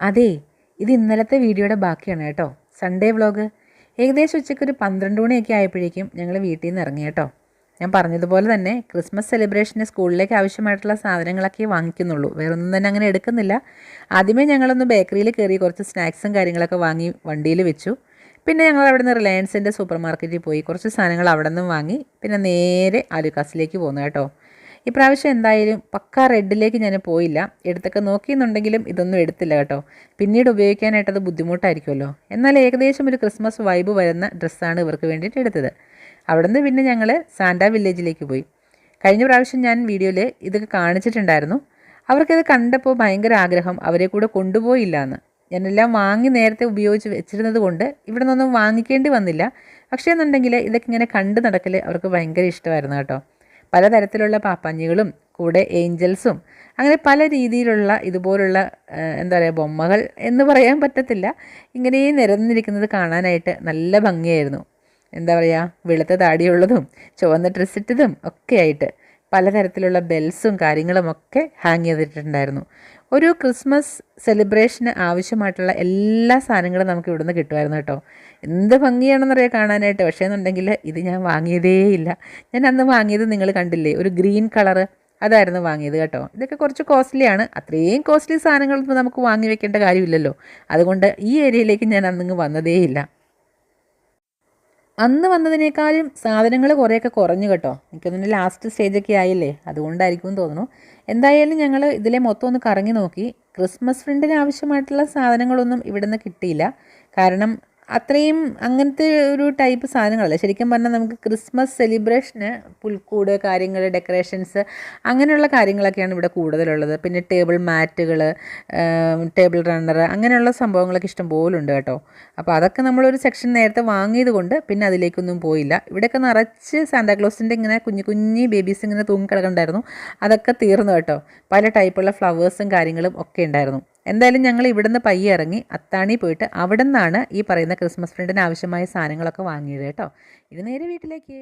അതെ ഇത് ഇന്നലത്തെ വീഡിയോയുടെ ബാക്കിയാണ് കേട്ടോ. സൺഡേ വ്ളോഗ് ഏകദേശം ഉച്ചയ്ക്ക് ഒരു പന്ത്രണ്ട് മണിയൊക്കെ ആയപ്പോഴേക്കും ഞങ്ങൾ വീട്ടിൽ നിന്ന് ഇറങ്ങി കേട്ടോ. ഞാൻ പറഞ്ഞതുപോലെ തന്നെ ക്രിസ്മസ് സെലിബ്രേഷന് സ്കൂളിലേക്ക് ആവശ്യമായിട്ടുള്ള സാധനങ്ങളൊക്കെ വാങ്ങിക്കുന്നുള്ളൂ. വേറൊന്നും തന്നെ അങ്ങനെ എടുക്കുന്നില്ല. ആദ്യമേ ഞങ്ങളൊന്ന് ബേക്കറിയിൽ കയറി കുറച്ച് സ്നാക്സും കാര്യങ്ങളൊക്കെ വാങ്ങി വണ്ടിയിൽ വെച്ചു. പിന്നെ ഞങ്ങൾ അവിടെ നിന്ന് റിലയൻസിന്റെ സൂപ്പർ മാർക്കറ്റിൽ പോയി കുറച്ച് സാധനങ്ങൾ അവിടെ നിന്നും വാങ്ങി. പിന്നെ നേരെ ആലുക്കാസിലേക്ക് പോകുന്നു കേട്ടോ. ഇപ്രാവശ്യം എന്തായാലും പക്ക റെഡിലേക്ക് ഞാൻ പോയില്ല. എടുത്തൊക്കെ നോക്കിയെന്നുണ്ടെങ്കിലും ഇതൊന്നും എടുത്തില്ല കേട്ടോ. പിന്നീട് ഉപയോഗിക്കാനായിട്ട് അത് ബുദ്ധിമുട്ടായിരിക്കുമല്ലോ. എന്നാൽ ഏകദേശം ഒരു ക്രിസ്മസ് വൈബ് വരുന്ന ഡ്രസ്സാണ് ഇവർക്ക് വേണ്ടിയിട്ട് എടുത്തത്. അവിടെ നിന്ന് പിന്നെ ഞങ്ങൾ സാന്റ വില്ലേജിലേക്ക് പോയി. കഴിഞ്ഞ പ്രാവശ്യം ഞാൻ വീഡിയോയിൽ ഇതൊക്കെ കാണിച്ചിട്ടുണ്ടായിരുന്നു. അവർക്കത് കണ്ടപ്പോൾ ഭയങ്കര ആഗ്രഹം അവരെ കൂടെ കൊണ്ടുപോയില്ല എന്ന് ഞാനെല്ലാം വാങ്ങി നേരത്തെ ഉപയോഗിച്ച് വെച്ചിരുന്നത് കൊണ്ട് ഇവിടെ നിന്നൊന്നും വാങ്ങിക്കേണ്ടി വന്നില്ല. പക്ഷേ എന്നുണ്ടെങ്കിൽ ഇതൊക്കെ ഇങ്ങനെ കണ്ടു നടക്കൽ അവർക്ക് ഭയങ്കര ഇഷ്ടമായിരുന്നു കേട്ടോ. പലതരത്തിലുള്ള പാപ്പാഞ്ഞികളും കൂടെ ഏഞ്ചൽസും അങ്ങനെ പല രീതിയിലുള്ള ഇതുപോലുള്ള എന്താ പറയുക ബൊമ്മകൾ എന്ന് പറയാൻ പറ്റത്തില്ല. ഇങ്ങനെ നിരന്നിരിക്കുന്നത് കാണാനായിട്ട് നല്ല ഭംഗിയായിരുന്നു. എന്താ പറയുക വെളുത്ത താടിയുള്ളതും ചുവന്ന ഡ്രസ്സിട്ടതും ഒക്കെ ആയിട്ട്. പലതരത്തിലുള്ള ബെൽസും കാര്യങ്ങളുമൊക്കെ ഹാങ് ചെയ്തിട്ടുണ്ടായിരുന്നു. ഒരു ക്രിസ്മസ് സെലിബ്രേഷന് ആവശ്യമായിട്ടുള്ള എല്ലാ സാധനങ്ങളും നമുക്ക് ഇവിടുന്ന് കിട്ടുമായിരുന്നു കേട്ടോ. എന്ത് ഭംഗിയാണെന്നറിയാം കാണാനായിട്ട്? പക്ഷേ എന്നുണ്ടെങ്കിൽ ഇത് ഞാൻ വാങ്ങിയതേയില്ല. ഞാൻ അന്ന് വാങ്ങിയത് നിങ്ങൾ കണ്ടില്ലേ? ഒരു ഗ്രീൻ കളറ് അതായിരുന്നു വാങ്ങിയത് കേട്ടോ. ഇതൊക്കെ കുറച്ച് കോസ്റ്റ്ലിയാണ് അത്രയും കോസ്റ്റ്ലി സാധനങ്ങളൊന്നും നമുക്ക് വാങ്ങി വെക്കേണ്ട കാര്യമില്ലല്ലോ. അതുകൊണ്ട് ഈ ഏരിയയിലേക്ക് ഞാൻ അന്നിങ്ങ് വന്നതേയില്ല. അന്ന് വന്നതിനേക്കാളും സാധനങ്ങൾ കുറേയൊക്കെ കുറഞ്ഞു കേട്ടോ. എനിക്കൊന്നും ലാസ്റ്റ് സ്റ്റേജൊക്കെ ആയില്ലേ? അതുകൊണ്ടായിരിക്കും തോന്നുന്നു. എന്തായാലും ഞങ്ങൾ ഇതിലെ മൊത്തം ഒന്ന് കറങ്ങി നോക്കി. ക്രിസ്മസ് ഫ്രണ്ടിന് ആവശ്യമായിട്ടുള്ള സാധനങ്ങളൊന്നും ഇവിടുന്ന് കിട്ടിയില്ല. കാരണം അത്രയും അങ്ങനത്തെ ഒരു ടൈപ്പ് സാധനങ്ങളല്ല. ശരിക്കും പറഞ്ഞാൽ നമുക്ക് ക്രിസ്മസ് സെലിബ്രേഷന് പുൽക്കൂട് കാര്യങ്ങൾ ഡെക്കറേഷൻസ് അങ്ങനെയുള്ള കാര്യങ്ങളൊക്കെയാണ് ഇവിടെ കൂടുതലുള്ളത്. പിന്നെ ടേബിൾ മാറ്റുകൾ ടേബിൾ റണ്ണർ അങ്ങനെയുള്ള സംഭവങ്ങളൊക്കെ ഇഷ്ടം പോലെ ഉണ്ട് കേട്ടോ. അപ്പോൾ അതൊക്കെ നമ്മളൊരു സെക്ഷൻ നേരത്തെ വാങ്ങിയത് കൊണ്ട് പിന്നെ അതിലേക്കൊന്നും പോയില്ല. ഇവിടെയൊക്കെ നിറച്ച് സാന്താക്ലോസിന്റെ ഇങ്ങനെ കുഞ്ഞു കുഞ്ഞി ബേബീസ് ഇങ്ങനെ തൂങ്ങിക്കിടക്കണ്ടായിരുന്നു അതൊക്കെ തീർന്നു കേട്ടോ. പല ടൈപ്പുള്ള ഫ്ലവേഴ്സും കാര്യങ്ങളും ഒക്കെ ഉണ്ടായിരുന്നു. എന്തായാലും ഞങ്ങൾ ഇവിടുന്ന് പയ്യെ ഇറങ്ങി അത്താണി പോയിട്ട് അവിടെ നിന്നാണ് ഈ പറയുന്ന ക്രിസ്മസ് ഫ്രണ്ടിന് ആവശ്യമായ സാധനങ്ങളൊക്കെ വാങ്ങിയത് കേട്ടോ. ഇത് നേരെ വീട്ടിലേക്ക്.